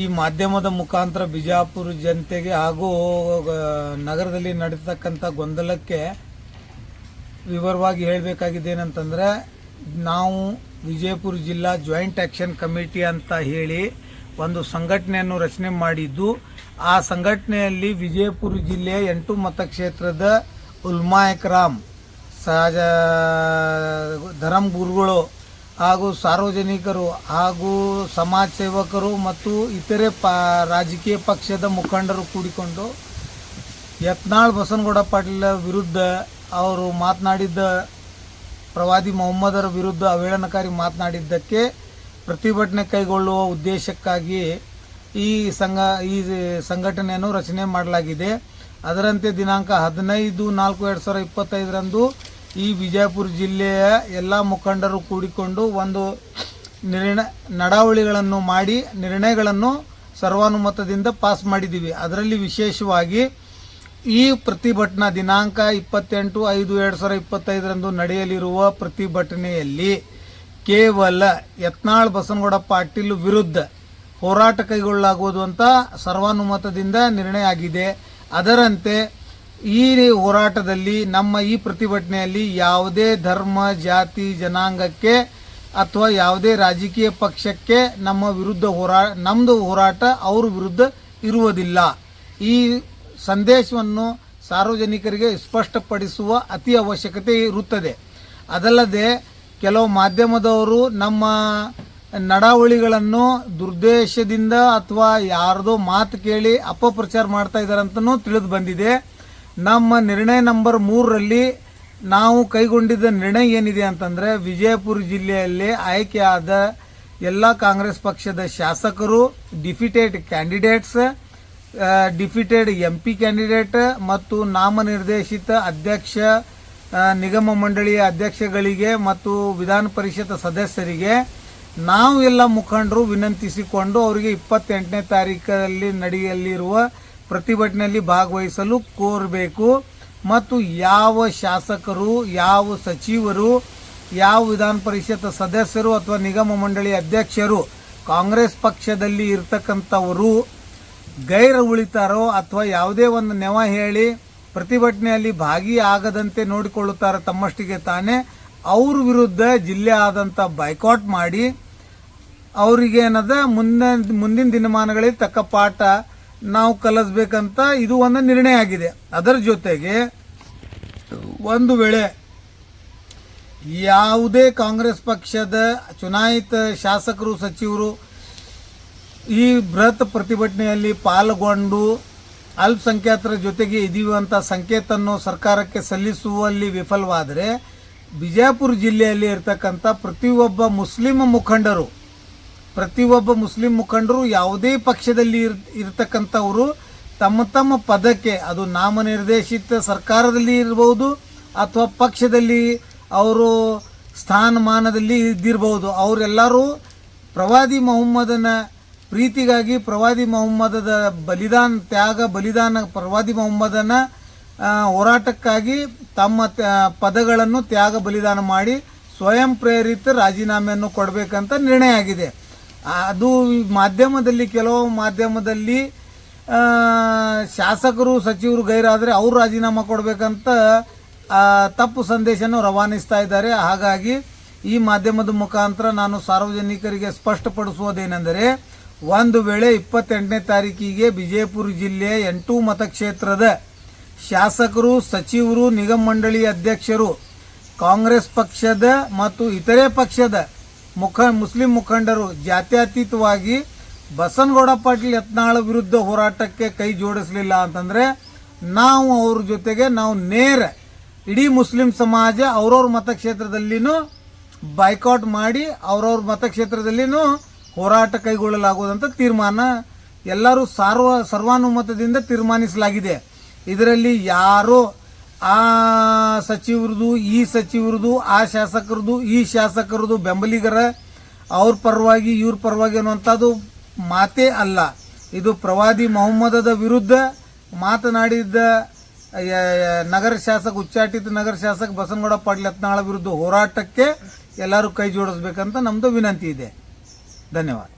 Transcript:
ಈ ಮಾಧ್ಯಮದ ಮುಖಾಂತರ ಬಿಜಾಪುರ ಜನತೆಗೆ ಹಾಗೂ ನಗರದಲ್ಲಿ ನಡೀತಕ್ಕಂಥ ಗೊಂದಲಕ್ಕೆ ವಿವರವಾಗಿ ಹೇಳಬೇಕಾಗಿದೆ ಹೇಳಬೇಕಾಗಿದ್ದೇನಂತಂದ್ರೆ ನಾವು ವಿಜಯಪುರ ಜಿಲ್ಲಾ ಜಾಯಿಂಟ್ ಆಕ್ಷನ್ ಕಮಿಟಿ ಅಂತ ಹೇಳಿ ಒಂದು ಸಂಘಟನೆಯನ್ನು ರಚನೆ ಮಾಡಿದ್ದು, ಆ ಸಂಘಟನೆಯಲ್ಲಿ ವಿಜಯಪುರ ಜಿಲ್ಲೆಯ ಎಂಟು ಮತಕ್ಷೇತ್ರದ ಉಲ್ಮಾಯಕರಾಮ್ ಸಹಜ ಧರಮ್ ಗುರುಗಳು ಹಾಗೂ ಸಾರ್ವಜನಿಕರು ಹಾಗೂ ಸಮಾಜ ಸೇವಕರು ಮತ್ತು ಇತರೆ ಪ, ರಾಜಕೀಯ ಪಕ್ಷದ ಮುಖಂಡರು ಕೂಡಿಕೊಂಡು ಯತ್ನಾಳ್ ಬಸನಗೌಡ ಪಾಟೀಲ ವಿರುದ್ಧ ಅವರು ಮಾತನಾಡಿದ್ದ, ಪ್ರವಾದಿ ಮೊಹಮ್ಮದರ ವಿರುದ್ಧ ಅವೇಳನಕಾರಿ ಮಾತನಾಡಿದ್ದಕ್ಕೆ ಪ್ರತಿಭಟನೆ ಕೈಗೊಳ್ಳುವ ಉದ್ದೇಶಕ್ಕಾಗಿ ಈ ಸಂಘ, ಈ ಸಂಘಟನೆಯನ್ನು ರಚನೆ ಮಾಡಲಾಗಿದೆ. ಅದರಂತೆ ದಿನಾಂಕ ಹದಿನೈದು ನಾಲ್ಕು ಎರಡು ಸಾವಿರದ ಇಪ್ಪತ್ತೈದರಂದು ಈ ವಿಜಯಪುರ ಜಿಲ್ಲೆಯ ಎಲ್ಲ ಮುಖಂಡರು ಕೂಡಿಕೊಂಡು ಒಂದು ನಿರ್ಣಯ, ನಡಾವಳಿಗಳನ್ನು ಮಾಡಿ ನಿರ್ಣಯಗಳನ್ನು ಸರ್ವಾನುಮತದಿಂದ ಪಾಸ್ ಮಾಡಿದ್ದೀವಿ. ಅದರಲ್ಲಿ ವಿಶೇಷವಾಗಿ ಈ ಪ್ರತಿಭಟನಾ ದಿನಾಂಕ ಇಪ್ಪತ್ತೆಂಟು ಐದು ಎರಡು ಸಾವಿರ ಇಪ್ಪತ್ತೈದರಂದು ನಡೆಯಲಿರುವ ಪ್ರತಿಭಟನೆಯಲ್ಲಿ ಕೇವಲ ಯತ್ನಾಳ್ ಬಸನಗೌಡ ಪಾಟೀಲ್ ವಿರುದ್ಧ ಹೋರಾಟ ಕೈಗೊಳ್ಳಲಾಗುವುದು ಅಂತ ಸರ್ವಾನುಮತದಿಂದ ನಿರ್ಣಯ ಆಗಿದೆ. ಅದರಂತೆ ಈ ಹೋರಾಟದಲ್ಲಿ ನಮ್ಮ ಈ ಪ್ರತಿಭಟನೆಯಲ್ಲಿ ಯಾವುದೇ ಧರ್ಮ, ಜಾತಿ, ಜನಾಂಗಕ್ಕೆ ಅಥವಾ ಯಾವುದೇ ರಾಜಕೀಯ ಪಕ್ಷಕ್ಕೆ ನಮ್ಮ ವಿರುದ್ಧ ಹೋರಾ ನಮ್ಮದು ಹೋರಾಟ ಅವ್ರ ವಿರುದ್ಧ ಇರುವುದಿಲ್ಲ. ಈ ಸಂದೇಶವನ್ನು ಸಾರ್ವಜನಿಕರಿಗೆ ಸ್ಪಷ್ಟಪಡಿಸುವ ಅತಿ ಅವಶ್ಯಕತೆ ಇರುತ್ತದೆ. ಅದಲ್ಲದೆ, ಕೆಲವು ಮಾಧ್ಯಮದವರು ನಮ್ಮ ನಡಾವಳಿಗಳನ್ನು ದುರ್ದೇಶದಿಂದ ಅಥವಾ ಯಾರದೋ ಮಾತು ಕೇಳಿ ಅಪಪ್ರಚಾರ ಮಾಡ್ತಾ ಇದ್ದಾರೆ ಅಂತಲೂ ತಿಳಿದು ಬಂದಿದೆ. ನಮ್ಮ ನಿರ್ಣಯ ನಂಬರ್ ಮೂರರಲ್ಲಿ ನಾವು ಕೈಗೊಂಡಿದ್ದ ನಿರ್ಣಯ ಏನಿದೆ ಅಂತಂದರೆ ವಿಜಯಪುರ ಜಿಲ್ಲೆಯಲ್ಲಿ ಆಯ್ಕೆಯಾದ ಎಲ್ಲ ಕಾಂಗ್ರೆಸ್ ಪಕ್ಷದ ಶಾಸಕರು defeated candidates defeated M P candidate ಮತ್ತು ನಾಮನಿರ್ದೇಶಿತ ಅಧ್ಯಕ್ಷ ನಿಗಮ ಮಂಡಳಿಯ ಅಧ್ಯಕ್ಷಗಳಿಗೆ ಮತ್ತು ವಿಧಾನ ಪರಿಷತ್ ಸದಸ್ಯರಿಗೆ ನಾವು ಎಲ್ಲ ಮುಖಂಡರು ವಿನಂತಿಸಿಕೊಂಡು ಅವರಿಗೆ ಇಪ್ಪತ್ತೆಂಟನೇ ತಾರೀಕಲ್ಲಿ ನಡೆಯಲಿರುವ ಪ್ರತಿಭಟನೆಯಲ್ಲಿ ಭಾಗವಹಿಸಲು ಕೋರಬೇಕು. ಮತ್ತು ಯಾವ ಶಾಸಕರು, ಯಾವ ಸಚಿವರು, ಯಾವ ವಿಧಾನ ಪರಿಷತ್ ಸದಸ್ಯರು ಅಥವಾ ನಿಗಮ ಮಂಡಳಿ ಅಧ್ಯಕ್ಷರು ಕಾಂಗ್ರೆಸ್ ಪಕ್ಷದಲ್ಲಿ ಇರ್ತಕ್ಕಂಥವರು ಗೈರ ಉಳಿತಾರೋ ಅಥವಾ ಯಾವುದೇ ಒಂದು ನೆವ ಹೇಳಿ ಪ್ರತಿಭಟನೆಯಲ್ಲಿ ಭಾಗಿಯಾಗದಂತೆ ನೋಡಿಕೊಳ್ಳುತ್ತಾರೆ ತಮ್ಮಷ್ಟಿಗೆ ತಾನೇ ಅವ್ರ ವಿರುದ್ಧ ಜಿಲ್ಲೆ ಆದಂಥ ಬೈಕಾಟ್ ಮಾಡಿ ಅವರಿಗೇನದ ಮುಂದೆ ಮುಂದಿನ ದಿನಮಾನಗಳಿಗೆ ತಕ್ಕ ಪಾಠ ನಾವು ಕಲಿಸ್ಬೇಕಂತ ಇದು ಒಂದು ನಿರ್ಣಯ ಆಗಿದೆ. ಅದರ ಜೊತೆಗೆ ಒಂದು ವೇಳೆ ಯಾವುದೇ ಕಾಂಗ್ರೆಸ್ ಪಕ್ಷದ ಚುನಾಯಿತ ಶಾಸಕರು, ಸಚಿವರು ಈ ಬೃಹತ್ ಪ್ರತಿಭಟನೆಯಲ್ಲಿ ಪಾಲ್ಗೊಂಡು ಅಲ್ಪಸಂಖ್ಯಾತರ ಜೊತೆಗೆ ಇದೀವಿ ಸಂಕೇತವನ್ನು ಸರ್ಕಾರಕ್ಕೆ ಸಲ್ಲಿಸುವಲ್ಲಿ ವಿಫಲವಾದರೆ ಬಿಜಾಪುರ ಜಿಲ್ಲೆಯಲ್ಲಿ ಇರತಕ್ಕಂಥ ಪ್ರತಿಯೊಬ್ಬ ಮುಸ್ಲಿಂ ಮುಖಂಡರು ಪ್ರತಿಯೊಬ್ಬ ಮುಸ್ಲಿಂ ಮುಖಂಡರು ಯಾವುದೇ ಪಕ್ಷದಲ್ಲಿ ಇರ್, ಇರ್ತಕ್ಕಂಥವರು ತಮ್ಮ ತಮ್ಮ ಪದಕ್ಕೆ, ಅದು ನಾಮನಿರ್ದೇಶಿತ ಸರ್ಕಾರದಲ್ಲಿ ಇರಬಹುದು ಅಥವಾ ಪಕ್ಷದಲ್ಲಿ ಅವರು ಸ್ಥಾನಮಾನದಲ್ಲಿ ಇದ್ದಿರಬಹುದು ಅವರೆಲ್ಲರೂ ಪ್ರವಾದಿ ಮೊಹಮ್ಮದನ ಪ್ರೀತಿಗಾಗಿ ಪ್ರವಾದಿ ಮೊಹಮ್ಮದದ ಬಲಿದಾನ, ತ್ಯಾಗ, ಬಲಿದಾನ, ಪ್ರವಾದಿ ಮೊಹಮ್ಮದನ ಹೋರಾಟಕ್ಕಾಗಿ ತಮ್ಮ ಪದಗಳನ್ನು ತ್ಯಾಗ, ಬಲಿದಾನ ಮಾಡಿ ಸ್ವಯಂ ಪ್ರೇರಿತ ರಾಜೀನಾಮೆಯನ್ನು ಕೊಡಬೇಕಂತ ನಿರ್ಣಯ ಆಗಿದೆ. ಅದು ಮಾಧ್ಯಮದಲ್ಲಿ, ಕೆಲವು ಮಾಧ್ಯಮದಲ್ಲಿ ಶಾಸಕರು, ಸಚಿವರು ಗೈರಾದರೆ ಅವರು ರಾಜೀನಾಮೆ ಕೊಡಬೇಕಂತ ತಪ್ಪು ಸಂದೇಶನ ರವಾನಿಸ್ತಾ ಇದ್ದಾರೆ. ಹಾಗಾಗಿ ಈ ಮಾಧ್ಯಮದ ಮುಖಾಂತರ ನಾನು ಸಾರ್ವಜನಿಕರಿಗೆ ಸ್ಪಷ್ಟಪಡಿಸುವುದೇನೆಂದರೆ, ಒಂದು ವೇಳೆ ಇಪ್ಪತ್ತೆಂಟನೇ ತಾರೀಕಿಗೆ ವಿಜಯಪುರ ಜಿಲ್ಲೆ ಎಂಟು ಮತಕ್ಷೇತ್ರದ ಶಾಸಕರು, ಸಚಿವರು, ನಿಗಮ ಮಂಡಳಿ ಅಧ್ಯಕ್ಷರು, ಕಾಂಗ್ರೆಸ್ ಪಕ್ಷದ ಮತ್ತು ಇತರೆ ಪಕ್ಷದ ಮುಖ ಮುಸ್ಲಿಂ ಮುಖಂಡರು ಜಾತ್ಯತೀತವಾಗಿ ಬಸನಗೌಡ ಪಾಟೀಲ್ ಯತ್ನಾಳ ವಿರುದ್ಧ ಹೋರಾಟಕ್ಕೆ ಕೈ ಜೋಡಿಸಲಿಲ್ಲ ಅಂತಂದ್ರೆ ನಾವು ಅವ್ರ ಜೊತೆಗೆ ನಾವು ನೇರ ಇಡೀ ಮುಸ್ಲಿಂ ಸಮಾಜ ಅವ್ರವ್ರ ಮತಕ್ಷೇತ್ರದಲ್ಲಿನೂ ಬೈಕಾಟ್ ಮಾಡಿ ಅವ್ರವ್ರ ಮತಕ್ಷೇತ್ರದಲ್ಲಿನೂ ಹೋರಾಟ ಕೈಗೊಳ್ಳಲಾಗುವುದಂತ ತೀರ್ಮಾನ ಎಲ್ಲರೂ ಸಾರ್ವ ಸರ್ವಾನುಮತದಿಂದ ತೀರ್ಮಾನಿಸಲಾಗಿದೆ. ಇದರಲ್ಲಿ ಯಾರೋ ಆ ಸಚಿವರದು, ಈ ಸಚಿವರದು, ಆ ಶಾಸಕರದು, ಈ ಶಾಸಕರದು ಬೆಂಬಲಿಗರ ಅವ್ರ ಪರವಾಗಿ, ಇವ್ರ ಪರವಾಗಿ ಅನ್ನುವಂಥದ್ದು ಮಾತೇ ಅಲ್ಲ. ಇದು ಪ್ರವಾದಿ ಮೊಹಮ್ಮದದ ವಿರುದ್ಧ ಮಾತನಾಡಿದ್ದ ನಗರ ಶಾಸಕ, ಉಚ್ಚಾಟಿತ ನಗರ ಶಾಸಕ ಬಸನಗೌಡ ಪಾಟೀಲ್ ವಿರುದ್ಧ ಹೋರಾಟಕ್ಕೆ ಎಲ್ಲರೂ ಕೈ ಜೋಡಿಸ್ಬೇಕಂತ ನಮ್ಮದು ವಿನಂತಿ ಇದೆ. ಧನ್ಯವಾದ.